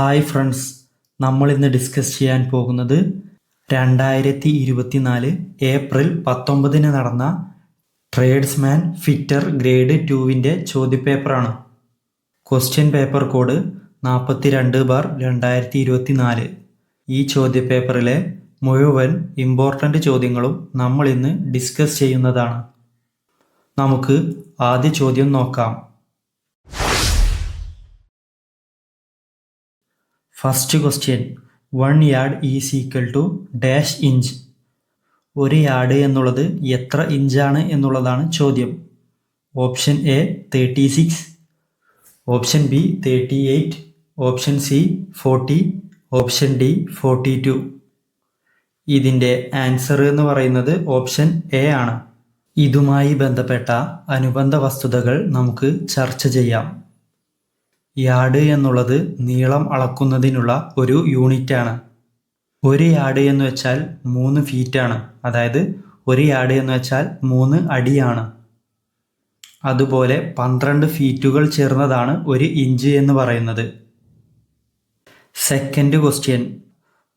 Hi friends നമ്മൾ ഇന്ന് discuss ചെയ്യാൻ പോകുന്നത് രണ്ടായിരത്തി ഇരുപത്തിനാല് ഏപ്രിൽ പത്തൊമ്പതിന് നടന്ന ട്രേഡ്സ്മാൻ ഫിറ്റർ ഗ്രേഡ് ടുവിന്റെ ചോദ്യപേപ്പറാണ്. ക്വസ്റ്റ്യൻ പേപ്പർ കോഡ് നാൽപ്പത്തി രണ്ട് ബാർ രണ്ടായിരത്തി ഇരുപത്തി നാല് ഈ ചോദ്യപേപ്പറിലെ മുഴുവൻ ഇമ്പോർട്ടന്റ് ചോദ്യങ്ങളും നമ്മൾ ഇന്ന് ഡിസ്കസ് ചെയ്യുന്നതാണ്. നമുക്ക് ആദ്യ ചോദ്യം നോക്കാം. First question one yard is equal to dash inch ഒരു യാർഡ് എന്നുള്ളത് എത്ര ഇഞ്ചാണ് എന്നുള്ളതാണ് ചോദ്യം. Option A thirty six option B thirty eight option C forty option D forty two ഇതിന്റെ ആൻസർ എന്ന് പറയുന്നത് ഓപ്ഷൻ എ ആണ്. ഇതുമായി ബന്ധപ്പെട്ട അനുബന്ധ വസ്തുതകൾ നമുക്ക് ചർച്ച ചെയ്യാം. യാർഡ് എന്നുള്ളത് നീളം അളക്കുന്നതിനുള്ള ഒരു യൂണിറ്റാണ്. ഒരു യാർഡ് എന്ന് വെച്ചാൽ മൂന്ന് ഫീറ്റാണ്. അതായത് ഒരു യാർഡ് എന്ന് വെച്ചാൽ മൂന്ന് അടിയാണ്. അതുപോലെ പന്ത്രണ്ട് ഫീറ്റുകൾ ചേർന്നതാണ് ഒരു ഇഞ്ച് എന്ന് പറയുന്നത്. Second question.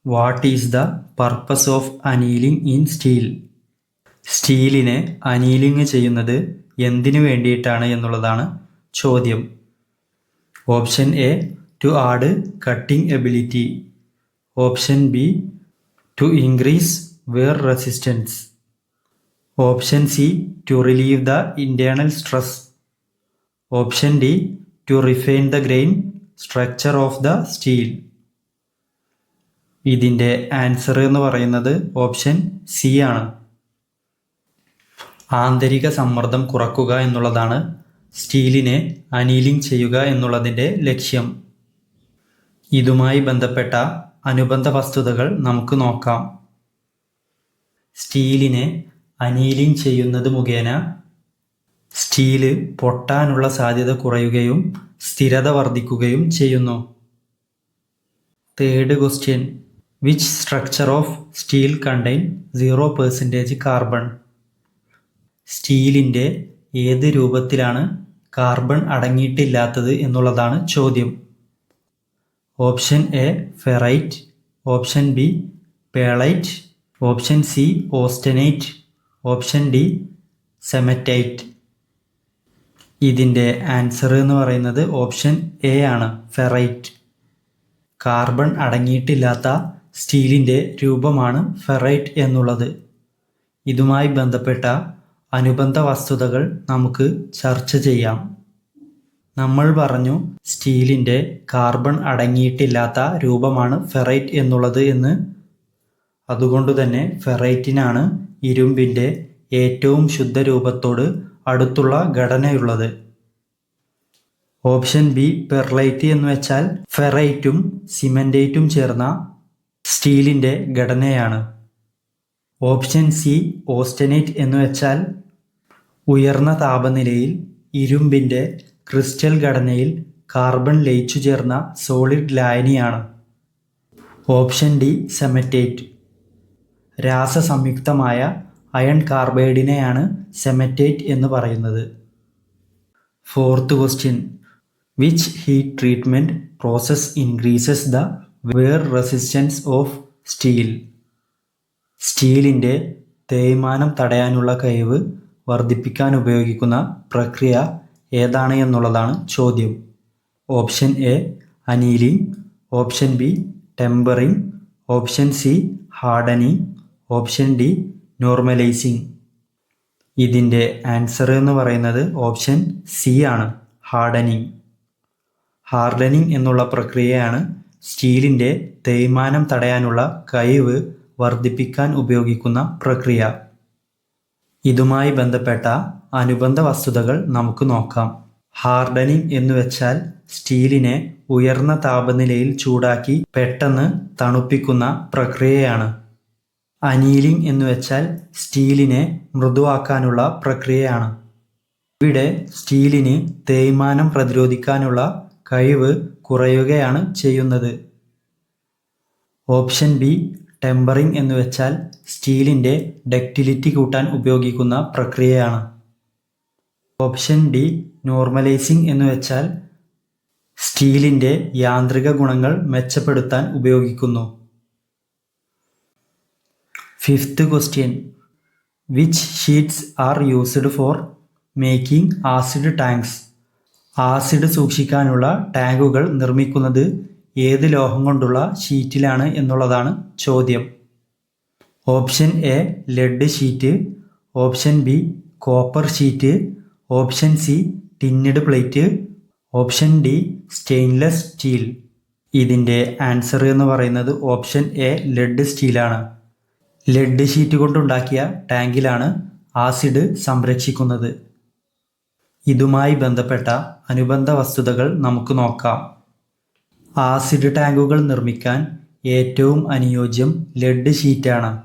What is the purpose of annealing in steel? സ്റ്റീലിനെ annealing ചെയ്യുന്നത് എന്തിനു വേണ്ടിയിട്ടാണ് എന്നുള്ളതാണ് ചോദ്യം. Option A to add cutting ability option B to increase wear resistance option C to relieve the internal stress option D to refine the grain structure of the steel ഇതിന്റെ answer എന്ന് പറയുന്നത് option C ആണ്. ആന്തരിക സമ്മർദ്ദം കുറക്കുക എന്നുള്ളതാണ് സ്റ്റീലിനെ annealing ചെയ്യുക എന്നുള്ളതിന്റെ ലക്ഷ്യം. ഇതുമായി ബന്ധപ്പെട്ട അനുബന്ധ വസ്തുതകൾ നമുക്ക് നോക്കാം. സ്റ്റീലിനെ അനീലിംഗ് ചെയ്യുന്നത് മുഖേന സ്റ്റീൽ പൊട്ടാനുള്ള സാധ്യത കുറയുകയും സ്ഥിരത വർദ്ധിക്കുകയും ചെയ്യുന്നു. Third question. Which structure of steel contain zero percentage carbon? സ്റ്റീലിന്റെ ഏത് രൂപത്തിലാണ് കാർബൺ അടങ്ങിയിട്ടില്ലാത്തത് എന്നുള്ളതാണ് ചോദ്യം. Option A ferrite. Option B pearlite. Option C austenite. Option D cementite. ഇതിന്റെ ആൻസർ എന്ന് പറയുന്നത് ഓപ്ഷൻ എ ആണ് ഫെറൈറ്റ്. കാർബൺ അടങ്ങിയിട്ടില്ലാത്ത സ്റ്റീലിന്റെ രൂപമാണ് ഫെറൈറ്റ് എന്നുള്ളത്. ഇതുമായി ബന്ധപ്പെട്ട അനുബന്ധ വസ്തുതകൾ നമുക്ക് ചർച്ച ചെയ്യാം. നമ്മൾ പറഞ്ഞു സ്റ്റീലിന്റെ കാർബൺ അടങ്ങിയിട്ടില്ലാത്ത രൂപമാണ് ഫെറൈറ്റ് എന്നുള്ളത് എന്ന്. അതുകൊണ്ട് തന്നെ ഫെറൈറ്റിനാണ് ഇരുമ്പിന്റെ ഏറ്റവും ശുദ്ധ രൂപത്തോട് അടുത്തുള്ള ഘടനയുള്ളത്. ഓപ്ഷൻ ബി പെർലൈറ്റ് എന്ന് വെച്ചാൽ ഫെറൈറ്റും സിമെന്റേറ്റും ചേർന്ന സ്റ്റീലിന്റെ ഘടനയാണ്. ഓപ്ഷൻ സി ഓസ്റ്റനേറ്റ് എന്ന് വെച്ചാൽ ഉയർന്ന താപനിലയിൽ ഇരുമ്പിന്റെ ക്രിസ്റ്റൽ ഘടനയിൽ കാർബൺ ലയിച്ചു ചേർന്ന solid ലായനിയാണ്. Option D cementite. രാസസംയുക്തമായ iron കാർബൈഡിനെയാണ് സെമറ്റേറ്റ് എന്ന് പറയുന്നത്. Fourth question. Which heat treatment process increases the wear resistance of steel. സ്റ്റീലിന്റെ തേയ്മാനം തടയാനുള്ള കഴിവ് വർദ്ധിപ്പിക്കാൻ ഉപയോഗിക്കുന്ന പ്രക്രിയ ഏതാണ് എന്നുള്ളതാണ് ചോദ്യം. Option A annealing. Option B tempering. Option C hardening option D normalising ഇതിന്റെ ആൻസർ എന്ന് പറയുന്നത് ഓപ്ഷൻ സി ആണ് ഹാർഡനിങ് ഹാർഡനിങ് എന്നുള്ള പ്രക്രിയയാണ് സ്റ്റീലിന്റെ തേയ്മാനം തടയാനുള്ള കഴിവ് വർദ്ധിപ്പിക്കാൻ ഉപയോഗിക്കുന്ന പ്രക്രിയ. ഇതുമായി ബന്ധപ്പെട്ട അനുബന്ധ വസ്തുതകൾ നമുക്ക് നോക്കാം. ഹാർഡനിങ് എന്ന് വെച്ചാൽ സ്റ്റീലിനെ ഉയർന്ന താപനിലയിൽ ചൂടാക്കി പെട്ടെന്ന് തണുപ്പിക്കുന്ന പ്രക്രിയയാണ്. അനീലിംഗ് എന്ന് വെച്ചാൽ സ്റ്റീലിനെ മൃദുവാക്കാനുള്ള പ്രക്രിയയാണ്. ഇവിടെ സ്റ്റീലിന് തേയ്മാനം പ്രതിരോധിക്കാനുള്ള കഴിവ് കുറയുകയാണ് ചെയ്യുന്നത്. ഓപ്ഷൻ ബി ടെമ്പറിംഗ് എന്ന് വെച്ചാൽ സ്റ്റീലിന്റെ ഡക്റ്റിലിറ്റി കൂട്ടാൻ ഉപയോഗിക്കുന്ന പ്രക്രിയയാണ്. ഓപ്ഷൻ ഡി നോർമലൈസിംഗ് എന്ന് വെച്ചാൽ സ്റ്റീലിന്റെ യാന്ത്രിക ഗുണങ്ങൾ മെച്ചപ്പെടുത്താൻ ഉപയോഗിക്കുന്നു. Fifth question which sheets are used for making acid tanks acid സൂക്ഷിക്കാനുള്ള ടാങ്കുകൾ നിർമ്മിക്കുന്നത് ഏത് ലോഹം കൊണ്ടുള്ള ഷീറ്റിലാണ് എന്നുള്ളതാണ് ചോദ്യം. Option A lead sheet option B copper sheet option C tinned plate option D stainless steel. ഇതിന്റെ ആൻസർ എന്ന് പറയുന്നത് ഓപ്ഷൻ എ ലെഡ് സ്റ്റീലാണ്. ലെഡ് ഷീറ്റ് കൊണ്ടുണ്ടാക്കിയ ടാങ്കിലാണ് ആസിഡ് സംരക്ഷിക്കുന്നത്. ഇതുമായി ബന്ധപ്പെട്ട അനുബന്ധ വസ്തുതകൾ നമുക്ക് നോക്കാം. ആസിഡ് ടാങ്കുകൾ നിർമ്മിക്കാൻ ഏറ്റവും അനുയോജ്യം ലെഡ് ഷീറ്റാണ്.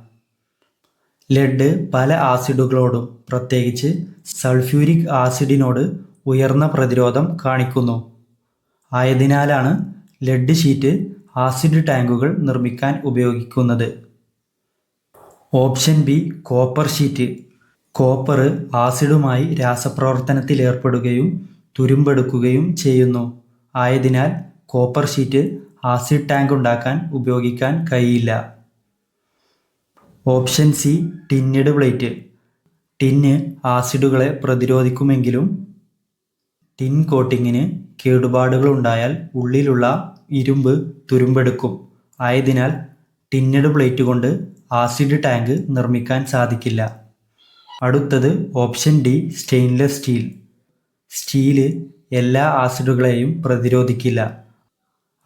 ലെഡ് പല ആസിഡുകളോടും പ്രത്യേകിച്ച് സൾഫ്യൂരിക് ആസിഡിനോട് ഉയർന്ന പ്രതിരോധം കാണിക്കുന്നു. ആയതിനാലാണ് ലെഡ് ഷീറ്റ് ആസിഡ് ടാങ്കുകൾ നിർമ്മിക്കാൻ ഉപയോഗിക്കുന്നത്. Option B copper sheet. Copper ആസിഡുമായി രാസപ്രവർത്തനത്തിലേർപ്പെടുകയും തുരുമ്പെടുക്കുകയും ചെയ്യുന്നു. ആയതിനാൽ കോപ്പർ ഷീറ്റ് ആസിഡ് ടാങ്ക് ഉണ്ടാക്കാൻ ഉപയോഗിക്കാൻ കഴിയില്ല. Option C tinned plate tin ആസിഡുകളെ പ്രതിരോധിക്കുമെങ്കിലും ടിൻ കോട്ടിങ്ങിന് കേടുപാടുകൾ ഉണ്ടായാൽ ഉള്ളിലുള്ള ഇരുമ്പ് തുരുമ്പെടുക്കും. ആയതിനാൽ ടിന്നഡ് പ്ലേറ്റ് കൊണ്ട് ആസിഡ് ടാങ്ക് നിർമ്മിക്കാൻ സാധിക്കില്ല. അടുത്തത് option D stainless steel. Steel എല്ലാ ആസിഡുകളെയും പ്രതിരോധിക്കില്ല.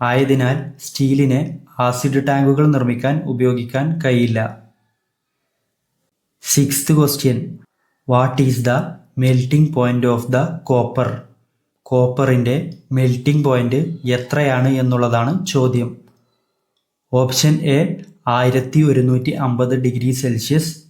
ആയതിനാൽ സ്റ്റീലിനെ ആസിഡ് ടാങ്കുകൾ നിർമ്മിക്കാൻ ഉപയോഗിക്കാൻ കഴിയില്ല. Sixth question what is the melting point of the copper കോപ്പറിന്റെ melting point എത്രയാണ് എന്നുള്ളതാണ് ചോദ്യം. ഓപ്ഷൻ എ ആയിരത്തി ഒരുന്നൂറ്റി അമ്പത് ഡിഗ്രി സെൽഷ്യസ്.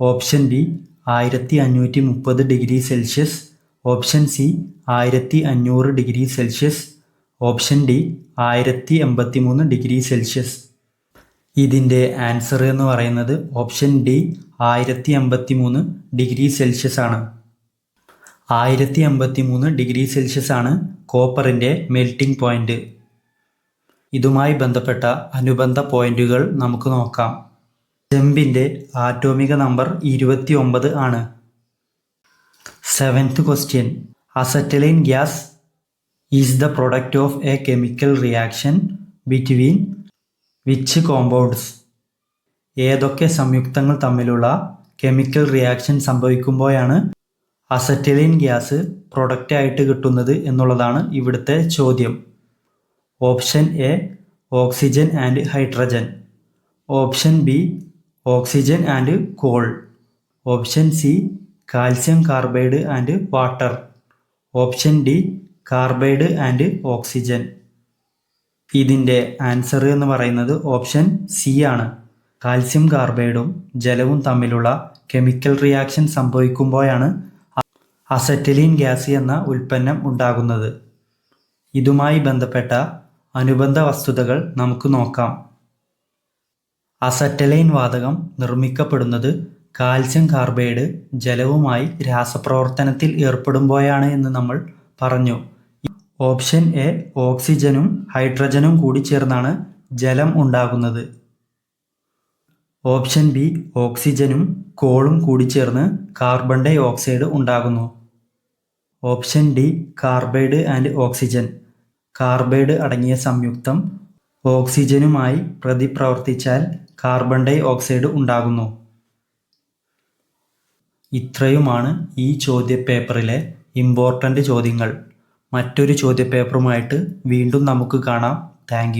ഓപ്ഷൻ ബി ആയിരത്തി അഞ്ഞൂറ്റി മുപ്പത് ഡിഗ്രി സെൽഷ്യസ്. ഓപ്ഷൻ സി ആയിരത്തി അഞ്ഞൂറ് ഡിഗ്രി സെൽഷ്യസ്. ഓപ്ഷൻ ഡി ആയിരത്തി എൺപത്തി മൂന്ന് ഡിഗ്രി സെൽഷ്യസ്. ഇതിന്റെ ആൻസർ എന്ന് പറയുന്നത് ഓപ്ഷൻ ഡി ആയിരത്തി എൺപത്തി മൂന്ന് ഡിഗ്രി സെൽഷ്യസ് ആണ്. ആയിരത്തി എൺപത്തി മൂന്ന് ഡിഗ്രി സെൽഷ്യസ് ആണ് കോപ്പറിന്റെ മെൽറ്റിംഗ് പോയിന്റ്. ഇതുമായി ബന്ധപ്പെട്ട അനുബന്ധ പോയിന്റുകൾ നമുക്ക് നോക്കാം. ജമ്പിന്റെ ആറ്റോമിക നമ്പർ ഇരുപത്തി ഒമ്പത് ആണ്. Seventh question acetylene gas is the product of a chemical reaction between which compounds. ഏതൊക്കെ സംയുക്തങ്ങൾ തമ്മിലുള്ള കെമിക്കൽ റിയാക്ഷൻ സംഭവിക്കുമ്പോഴാണ് അസറ്റലിൻ ഗ്യാസ് പ്രൊഡക്റ്റ് ആയിട്ട് കിട്ടുന്നത് എന്നുള്ളതാണ് ഇവിടുത്തെ ചോദ്യം. Option A oxygen and hydrogen option B oxygen and coal option C calcium carbide and water option D carbide and oxygen. ഇതിന്റെ ആൻസർ എന്ന് പറയുന്നത് ഓപ്ഷൻ സി ആണ്. കാൽസ്യം കാർബൈഡും ജലവും തമ്മിലുള്ള കെമിക്കൽ റിയാക്ഷൻ സംഭവിക്കുമ്പോഴാണ് അസറ്റലീൻ ഗ്യാസ് എന്ന ഉൽപ്പന്നം ഉണ്ടാകുന്നത്. ഇതുമായി ബന്ധപ്പെട്ട അനുബന്ധ വസ്തുതകൾ നമുക്ക് നോക്കാം. അസറ്റലൈൻ വാതകം നിർമ്മിക്കപ്പെടുന്നത് കാൽസ്യം കാർബൈഡ് ജലവുമായി രാസപ്രവർത്തനത്തിൽ ഏർപ്പെടുമ്പോഴാണ് എന്ന് നമ്മൾ പറഞ്ഞു. ഓപ്ഷൻ എ ഓക്സിജനും ഹൈഡ്രജനും കൂടി ചേർന്നാണ് ജലം ഉണ്ടാകുന്നത്. ഓപ്ഷൻ ബി ഓക്സിജനും കോളും കൂടി ചേർന്ന് കാർബൺ ഡൈ ഓക്സൈഡ് ഉണ്ടാകുന്നു. Option D carbide and oxygen. Carbide അടങ്ങിയ സംയുക്തം ഓക്സിജനുമായി പ്രതിപ്രവർത്തിച്ചാൽ കാർബൺ ഡൈ ഓക്സൈഡ് ഉണ്ടാകുന്നു. ഇത്രയുമാണ് ഈ ചോദ്യപേപ്പറിലെ ഇമ്പോർട്ടന്റ് ചോദ്യങ്ങൾ. മറ്റൊരു ചോദ്യപേപ്പറുമായിട്ട് വീണ്ടും നമുക്ക് കാണാം. താങ്ക്